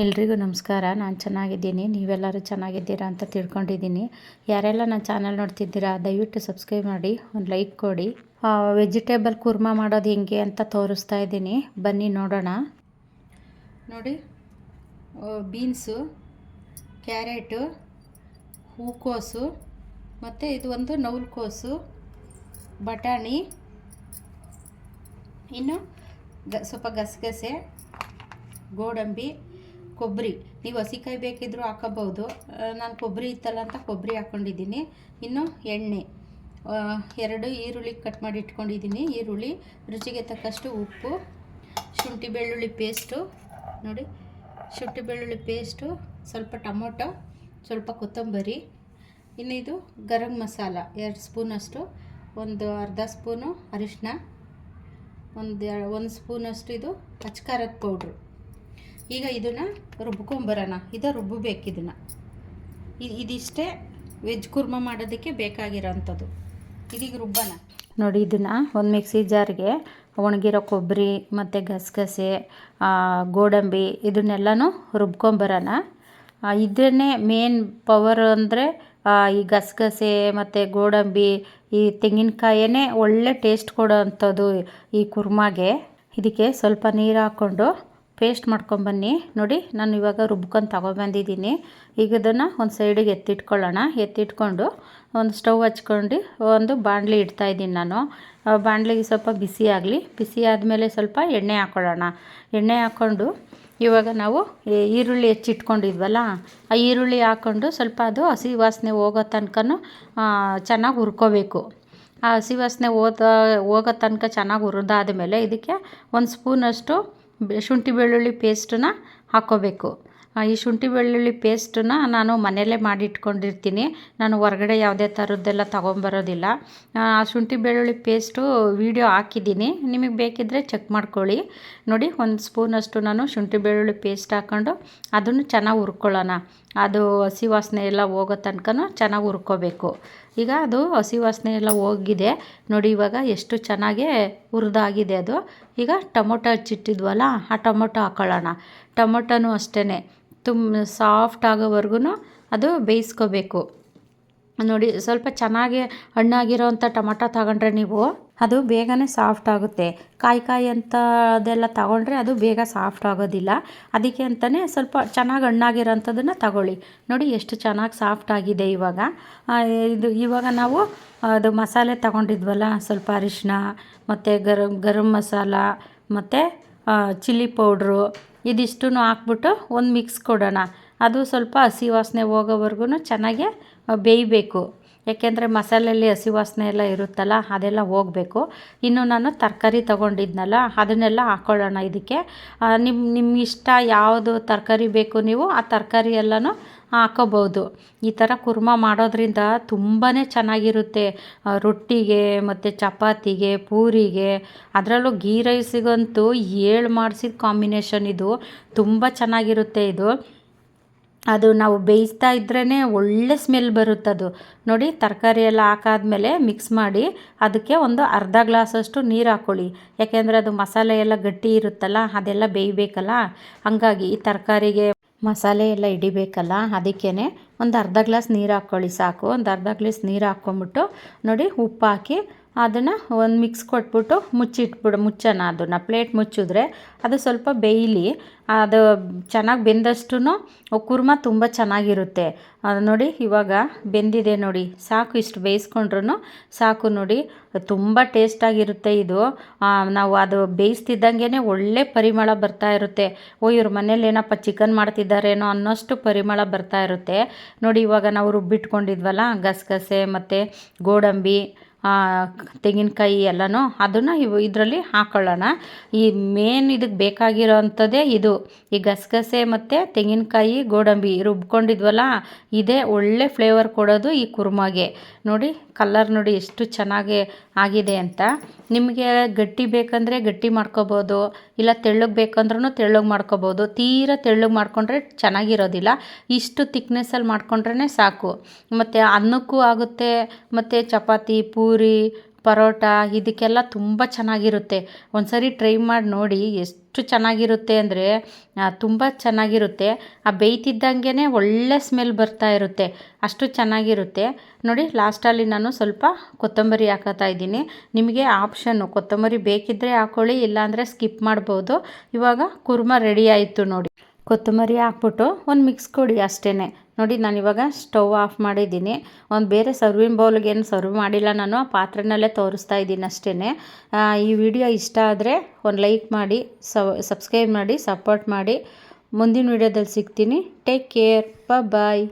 ಎಲ್ರಿಗೂ ನಮಸ್ಕಾರ. ನಾನು ಚೆನ್ನಾಗಿದ್ದೀನಿ. ನೀವೆಲ್ಲರೂ ಚೆನ್ನಾಗಿದ್ದೀರಾ ಅಂತ ತಿಳ್ಕೊಂಡಿದ್ದೀನಿ. ಯಾರೆಲ್ಲ ನನ್ನ ಚಾನಲ್ ನೋಡ್ತಿದ್ದೀರಾ, ದಯವಿಟ್ಟು ಸಬ್ಸ್ಕ್ರೈಬ್ ಮಾಡಿ, ಒಂದು ಲೈಕ್ ಕೊಡಿ. ವೆಜಿಟೇಬಲ್ ಕುರ್ಮಾ ಮಾಡೋದು ಹೆಂಗೆ ಅಂತ ತೋರಿಸ್ತಾ ಇದ್ದೀನಿ. ಬನ್ನಿ ನೋಡೋಣ. ನೋಡಿ ಬೀನ್ಸು, ಕ್ಯಾರೆಟು, ಹೂಕೋಸು, ಮತ್ತು ಇದು ಒಂದು ನೌಲ್ಕೋಸು ಬಟಾಣಿ, ಇನ್ನು ಗ, ಸ್ವಲ್ಪ ಗಸಗಸೆ, ಗೋಡಂಬಿ ಕೊಬ್ಬರಿ. ನೀವು ಹಸಿಕಾಯಿ ಬೇಕಿದ್ದರೂ ಹಾಕೋಬೋದು ನಾನು ಕೊಬ್ಬರಿ ಇತ್ತಲ್ಲ ಅಂತ ಕೊಬ್ಬರಿ ಹಾಕ್ಕೊಂಡಿದ್ದೀನಿ ಇನ್ನು ಎಣ್ಣೆ. ಎರಡು ಈರುಳ್ಳಿ ಕಟ್ ಮಾಡಿ ಇಟ್ಕೊಂಡಿದ್ದೀನಿ. ಈರುಳ್ಳಿ, ರುಚಿಗೆ ತಕ್ಕಷ್ಟು ಉಪ್ಪು, ಶುಂಠಿ ಬೆಳ್ಳುಳ್ಳಿ ಪೇಸ್ಟು ನೋಡಿ, ಶುಂಠಿ ಬೆಳ್ಳುಳ್ಳಿ ಪೇಸ್ಟು ಸ್ವಲ್ಪ ಟೊಮೊಟೊ, ಸ್ವಲ್ಪ ಕೊತ್ತಂಬರಿ, ಇನ್ನು ಇದು ಗರಂ ಮಸಾಲ, ಎರಡು ಸ್ಪೂನಷ್ಟು, ಒಂದು ಅರ್ಧ ಸ್ಪೂನು ಅರಿಶಿನ ಒಂದು ಒಂದು ಸ್ಪೂನಷ್ಟು ಇದು ಅಚ್ಕಾರದ ಪೌಡ್ರು. ಈಗ ಇದನ್ನು ರುಬ್ಕೊಂಬರೋಣ. ಇದು ರುಬ್ಬಬೇಕು ಇದನ್ನು. ಇದಿಷ್ಟೇ ವೆಜ್ ಕುರ್ಮ ಮಾಡೋದಕ್ಕೆ ಬೇಕಾಗಿರೋಂಥದ್ದು. ಇದೀಗ ರುಬ್ಬನ ನೋಡಿ ಇದನ್ನು ಒಂದು ಮಿಕ್ಸಿ ಜಾರ್ಗೆ ಒಣಗಿರೋ ಕೊಬ್ಬರಿ ಮತ್ತು ಗಸಗಸೆ ಗೋಡಂಬಿ ಇದನ್ನೆಲ್ಲನೂ ರುಬ್ಕೊಂಬರೋಣ. ಇದನ್ನೇ ಮೇನ್ ಪವರ್ ಅಂದರೆ ಈ ಗಸಗಸೆ ಮತ್ತು ಗೋಡಂಬಿ, ಈ ತೆಂಗಿನಕಾಯೇ ಒಳ್ಳೆ ಟೇಸ್ಟ್ ಕೊಡೋ ಅಂಥದ್ದು ಈ ಕುರ್ಮಾಗೆ. ಇದಕ್ಕೆ ಸ್ವಲ್ಪ ನೀರು ಹಾಕ್ಕೊಂಡು ಪೇಸ್ಟ್ ಮಾಡ್ಕೊಂಬನ್ನಿ ನೋಡಿ, ನಾನು ಇವಾಗ ರುಬ್ಕೊಂಡು ತಗೊಬಂದಿದ್ದೀನಿ ಈಗ ಇದನ್ನು ಒಂದು ಸೈಡಿಗೆ ಎತ್ತಿಟ್ಕೊಳ್ಳೋಣ. ಎತ್ತಿಟ್ಕೊಂಡು ಒಂದು ಸ್ಟವ್ ಹಚ್ಕೊಂಡು ಒಂದು ಬಾಣಲಿ ಇಡ್ತಾಯಿದ್ದೀನಿ ನಾನು. ಬಾಣಲಿಗೆ ಸ್ವಲ್ಪ ಬಿಸಿ ಆಗಲಿ. ಬಿಸಿ ಆದಮೇಲೆ ಸ್ವಲ್ಪ ಎಣ್ಣೆ ಹಾಕ್ಕೊಳ್ಳೋಣ ಎಣ್ಣೆ ಹಾಕ್ಕೊಂಡು ಇವಾಗ ನಾವು ಈರುಳ್ಳಿ ಹೆಚ್ಚಿಟ್ಕೊಂಡಿದ್ವಲ್ಲ, ಆ ಈರುಳ್ಳಿ ಹಾಕ್ಕೊಂಡು ಸ್ವಲ್ಪ ಅದು ಹಸಿ ವಾಸನೆ ಹೋಗೋ ತನಕನೂ ಚೆನ್ನಾಗಿ ಹುರ್ಕೋಬೇಕು. ಆ ಹಸಿ ವಾಸನೆ ಹೋದ, ಹೋಗೋ ತನಕ ಚೆನ್ನಾಗಿ ಹುರಿದಾದ್ಮೇಲೆ ಇದಕ್ಕೆ ಒಂದು ಸ್ಪೂನಷ್ಟು ಶುಂಠಿ ಬೆಳ್ಳುಳ್ಳಿ ಪೇಸ್ಟನ್ನ ಹಾಕ್ಕೋಬೇಕು ಈ ಶುಂಠಿ ಬೆಳ್ಳುಳ್ಳಿ ಪೇಸ್ಟನ್ನ ನಾನು ಮನೆಯಲ್ಲೇ ಮಾಡಿಟ್ಕೊಂಡಿರ್ತೀನಿ. ನಾನು ಹೊರಗಡೆ ಯಾವುದೇ ಥರದ್ದೆಲ್ಲ ತೊಗೊಂಬರೋದಿಲ್ಲ. ಆ, ಶುಂಠಿ ಬೆಳ್ಳುಳ್ಳಿ ಪೇಸ್ಟು ವೀಡಿಯೋ ಹಾಕಿದ್ದೀನಿ. ನಿಮಗೆ ಬೇಕಿದ್ದರೆ ಚೆಕ್ ಮಾಡ್ಕೊಳ್ಳಿ. ನೋಡಿ, ಒಂದು ಸ್ಪೂನಷ್ಟು ನಾನು ಶುಂಠಿ ಬೆಳ್ಳುಳ್ಳಿ ಪೇಸ್ಟ್ ಹಾಕ್ಕೊಂಡು ಅದನ್ನು ಚೆನ್ನಾಗಿ ಹುರ್ಕೊಳ್ಳೋಣ. ಅದು ಹಸಿ ವಾಸನೆ ಎಲ್ಲ ಹೋಗೋ ತನಕ ಚೆನ್ನಾಗಿ ಹುರ್ಕೋಬೇಕು. ಈಗ ಅದು ಹಸಿ ವಾಸನೆ ಎಲ್ಲ ಹೋಗಿದೆ. ನೋಡಿ, ಇವಾಗ ಎಷ್ಟು ಚೆನ್ನಾಗಿ ಹುರಿದಾಗಿದೆ ಅದು. ಈಗ ಟೊಮೊಟೊ ಹಚ್ಚಿಟ್ಟಿದ್ವಲ್ಲ ಆ ಟೊಮೊಟೊ ಹಾಕ್ಕೊಳ್ಳೋಣ ಟೊಮೊಟೊನೂ ಅಷ್ಟೇ ತುಂಬ ಸಾಫ್ಟ್ ಆಗೋವರೆಗೂ ಅದು ಬೇಯಿಸ್ಕೋಬೇಕು. ನೋಡಿ, ಸ್ವಲ್ಪ ಚೆನ್ನಾಗಿ ಹಣ್ಣಾಗಿರೋವಂಥ ಟೊಮೊಟೊ ತಗೊಂಡ್ರೆ ನೀವು ಅದು ಬೇಗನೆ ಸಾಫ್ಟ್ ಆಗುತ್ತೆ. ಕಾಯಿ ಕಾಯಿ ಅಂತ ಅದೆಲ್ಲ ತಗೊಂಡ್ರೆ ಅದು ಬೇಗ ಸಾಫ್ಟ್ ಆಗೋದಿಲ್ಲ. ಅದಕ್ಕೆ ಅಂತಲೇ ಸ್ವಲ್ಪ ಚೆನ್ನಾಗಿ ಹಣ್ಣಾಗಿರೋಂಥದ್ದನ್ನು ತಗೊಳ್ಳಿ. ನೋಡಿ ಎಷ್ಟು ಚೆನ್ನಾಗಿ ಸಾಫ್ಟ್ ಆಗಿದೆ ಇವಾಗ. ಇದು ಇವಾಗ ನಾವು, ಅದು ಮಸಾಲೆ ತಗೊಂಡಿದ್ವಲ್ಲ, ಸ್ವಲ್ಪ ಅರಿಶಿನ ಮತ್ತು ಗರಂ ಗರಂ ಮಸಾಲ, ಮತ್ತು ಚಿಲ್ಲಿ ಪೌಡ್ರು ಇದಿಷ್ಟು ಹಾಕ್ಬಿಟ್ಟು ಒಂದು ಮಿಕ್ಸ್ ಕೊಡೋಣ. ಅದು ಸ್ವಲ್ಪ ಹಸಿ ವಾಸನೆ ಹೋಗೋವರೆಗೂ ಚೆನ್ನಾಗೆ ಬೇಯಬೇಕು. ಯಾಕೆಂದರೆ ಮಸಾಲೆಯಲ್ಲಿ ಹಸಿ ವಾಸನೆ ಎಲ್ಲ ಇರುತ್ತಲ್ಲ, ಅದೆಲ್ಲ ಹೋಗಬೇಕು. ಇನ್ನು ನಾನು ತರಕಾರಿ ತೊಗೊಂಡಿದ್ನಲ್ಲ, ಅದನ್ನೆಲ್ಲ ಹಾಕ್ಕೊಳ್ಳೋಣ ಇದಕ್ಕೆ. ನಿಮ್ಮ ನಿಮ್ಮ ಇಷ್ಟ ಯಾವುದು ತರಕಾರಿ ಬೇಕು ನೀವು, ಆ ತರಕಾರಿ ಎಲ್ಲನೂ ಹಾಕೋಬೋದು ಈ ಥರ ಕುರ್ಮ ಮಾಡೋದ್ರಿಂದ ತುಂಬಾ ಚೆನ್ನಾಗಿರುತ್ತೆ. ರೊಟ್ಟಿಗೆ ಮತ್ತು ಚಪಾತಿಗೆ, ಪೂರಿಗೆ, ಅದರಲ್ಲೂ ಗೀ ರೈಸಿಗಂತೂ ಏಳು ಮಾಡಿಸಿದ ಕಾಂಬಿನೇಷನ್ ಇದು. ತುಂಬ ಚೆನ್ನಾಗಿರುತ್ತೆ ಇದು. ಅದು ನಾವು ಬೇಯಿಸ್ತಾ ಇದ್ರೇ ಒಳ್ಳೆ ಸ್ಮೆಲ್ ಬರುತ್ತದು ನೋಡಿ, ತರಕಾರಿ ಎಲ್ಲ ಹಾಕಾದ್ಮೇಲೆ ಮಿಕ್ಸ್ ಮಾಡಿ ಅದಕ್ಕೆ ಒಂದು ಅರ್ಧ ಗ್ಲಾಸಷ್ಟು ನೀರು ಹಾಕ್ಕೊಳ್ಳಿ ಯಾಕೆಂದರೆ ಅದು ಮಸಾಲೆ ಎಲ್ಲ ಗಟ್ಟಿ ಇರುತ್ತಲ್ಲ, ಅದೆಲ್ಲ ಬೇಯಬೇಕಲ್ಲ. ಹಾಗಾಗಿ ಈ ತರಕಾರಿಗೆ ಮಸಾಲೆ ಎಲ್ಲ ಹಿಡಿಬೇಕಲ್ಲ ಅದಕ್ಕೇ ಒಂದು ಅರ್ಧ ಗ್ಲಾಸ್ ನೀರು ಹಾಕ್ಕೊಳ್ಳಿ ಸಾಕು. ಒಂದು ಅರ್ಧ ಗ್ಲಾಸ್ ನೀರು ಹಾಕ್ಕೊಂಬಿಟ್ಟು ನೋಡಿ ಉಪ್ಪು ಹಾಕಿ ಅದನ್ನು ಒಂದು ಮಿಕ್ಸ್ ಕೊಟ್ಬಿಟ್ಟು ಮುಚ್ಚಿಟ್ಬಿಡು ಮುಚ್ಚೋಣ ಅದನ್ನು. ಪ್ಲೇಟ್ ಮುಚ್ಚಿದ್ರೆ ಅದು ಸ್ವಲ್ಪ ಬೇಯಲಿ. ಅದು ಚೆನ್ನಾಗಿ ಬೆಂದಷ್ಟು ಕುರ್ಮ ತುಂಬ ಚೆನ್ನಾಗಿರುತ್ತೆ. ನೋಡಿ ಇವಾಗ ಬೆಂದಿದೆ ನೋಡಿ. ಸಾಕು ಇಷ್ಟು ಬೇಯಿಸ್ಕೊಂಡ್ರು ಸಾಕು ನೋಡಿ. ತುಂಬ ಟೇಸ್ಟಾಗಿರುತ್ತೆ ಇದು. ನಾವು ಅದು ಬೇಯಿಸ್ತಿದ್ದಂಗೆ ಒಳ್ಳೆ ಪರಿಮಳ ಬರ್ತಾ ಇರುತ್ತೆ. ಓ, ಇವ್ರ ಮನೇಲಿ ಏನಪ್ಪ ಚಿಕನ್ ಮಾಡ್ತಿದ್ದಾರೇನೋ ಅನ್ನೋಷ್ಟು ಪರಿಮಳ ಬರ್ತಾ ಇರುತ್ತೆ. ನೋಡಿ, ಇವಾಗ ನಾವು ರುಬ್ಬಿಟ್ಕೊಂಡಿದ್ವಲ್ಲ ಗಸಗಸೆ ಮತ್ತು ಗೋಡಂಬಿ ತೆಂಗಿನಕಾಯಿ ಎಲ್ಲನೂ ಅದನ್ನು ಇವು ಇದರಲ್ಲಿ ಹಾಕೊಳ್ಳೋಣ. ಈ ಮೇನ್ ಇದಕ್ಕೆ ಬೇಕಾಗಿರೋ ಅಂಥದ್ದೇ ಇದು. ಈ ಗಸಗಸೆ ಮತ್ತು ತೆಂಗಿನಕಾಯಿ, ಗೋಡಂಬಿ ರುಬ್ಕೊಂಡಿದ್ವಲ್ಲ, ಇದೇ ಒಳ್ಳೆ ಫ್ಲೇವರ್ ಕೊಡೋದು ಈ ಕುರ್ಮಾಗೆ. ನೋಡಿ ಕಲ್ಲರ್ ನೋಡಿ ಎಷ್ಟು ಚೆನ್ನಾಗಿ ಆಗಿದೆ ಅಂತ. ನಿಮಗೆ ಗಟ್ಟಿ ಬೇಕಂದರೆ ಗಟ್ಟಿ ಮಾಡ್ಕೋಬೋದು, ಇಲ್ಲ ತೆಳ್ಳಗೆ ಬೇಕಂದ್ರೂ ತೆಳ್ಳಗೆ ಮಾಡ್ಕೋಬೋದು. ತೀರಾ ತೆಳ್ಳಗೆ ಮಾಡ್ಕೊಂಡ್ರೆ ಚೆನ್ನಾಗಿರೋದಿಲ್ಲ. ಇಷ್ಟು ತಿಕ್ನೆಸ್ಸಲ್ಲಿ ಮಾಡಿಕೊಂಡ್ರೇ ಸಾಕು. ಮತ್ತು ಅನ್ನಕ್ಕೂ ಆಗುತ್ತೆ, ಮತ್ತು ಚಪಾತಿ, ಪೂರಿ ಪರೋಟ ಇದಕ್ಕೆಲ್ಲ ತುಂಬ ಚೆನ್ನಾಗಿರುತ್ತೆ. ಒಂದ್ಸರಿ ಟ್ರೈ ಮಾಡಿ ನೋಡಿ ಎಷ್ಟು ಚೆನ್ನಾಗಿರುತ್ತೆ ಅಂದರೆ ತುಂಬ ಚೆನ್ನಾಗಿರುತ್ತೆ. ಆ ಬೇಯ್ತಿದ್ದಂಗೆ ಒಳ್ಳೆ ಸ್ಮೆಲ್ ಬರ್ತಾ ಇರುತ್ತೆ. ಅಷ್ಟು ಚೆನ್ನಾಗಿರುತ್ತೆ. ನೋಡಿ ಲಾಸ್ಟಲ್ಲಿ ನಾನು ಸ್ವಲ್ಪ ಕೊತ್ತಂಬರಿ ಹಾಕೋತಾ ಇದ್ದೀನಿ. ನಿಮಗೆ ಆಪ್ಷನ್ನು ಕೊತ್ತಂಬರಿ ಬೇಕಿದ್ದರೆ ಹಾಕ್ಕೊಳ್ಳಿ ಇಲ್ಲಾಂದರೆ ಸ್ಕಿಪ್ ಮಾಡ್ಬೋದು. ಇವಾಗ ಕುರ್ಮ ರೆಡಿ ಆಯಿತು ನೋಡಿ. ಕೊತ್ತಂಬರಿ ಹಾಕ್ಬಿಟ್ಟು ಒಂದು ಮಿಕ್ಸ್ ಕೊಡಿ ಅಷ್ಟೇ ನೋಡಿ, ನಾನು ಇವಾಗ ಸ್ಟವ್ ಆಫ್ ಮಾಡಿದ್ದೀನಿ. ಒಂದು ಬೇರೆ ಸರ್ವಿಂಗ್ ಬೌಲ್ಗೆ ಏನು ಸರ್ವ್ ಮಾಡಿಲ್ಲ ನಾನು, ಆ ಪಾತ್ರೆನಲ್ಲೇ ತೋರಿಸ್ತಾ ಇದ್ದೀನಿ ಅಷ್ಟೇ ಈ ವಿಡಿಯೋ ಇಷ್ಟ ಆದರೆ ಒಂದು ಲೈಕ್ ಮಾಡಿ ಸಬ್ಸ್ಕ್ರೈಬ್ ಮಾಡಿ ಸಪೋರ್ಟ್ ಮಾಡಿ. ಮುಂದಿನ ವಿಡಿಯೋದಲ್ಲಿ ಸಿಗ್ತೀನಿ. Take care bye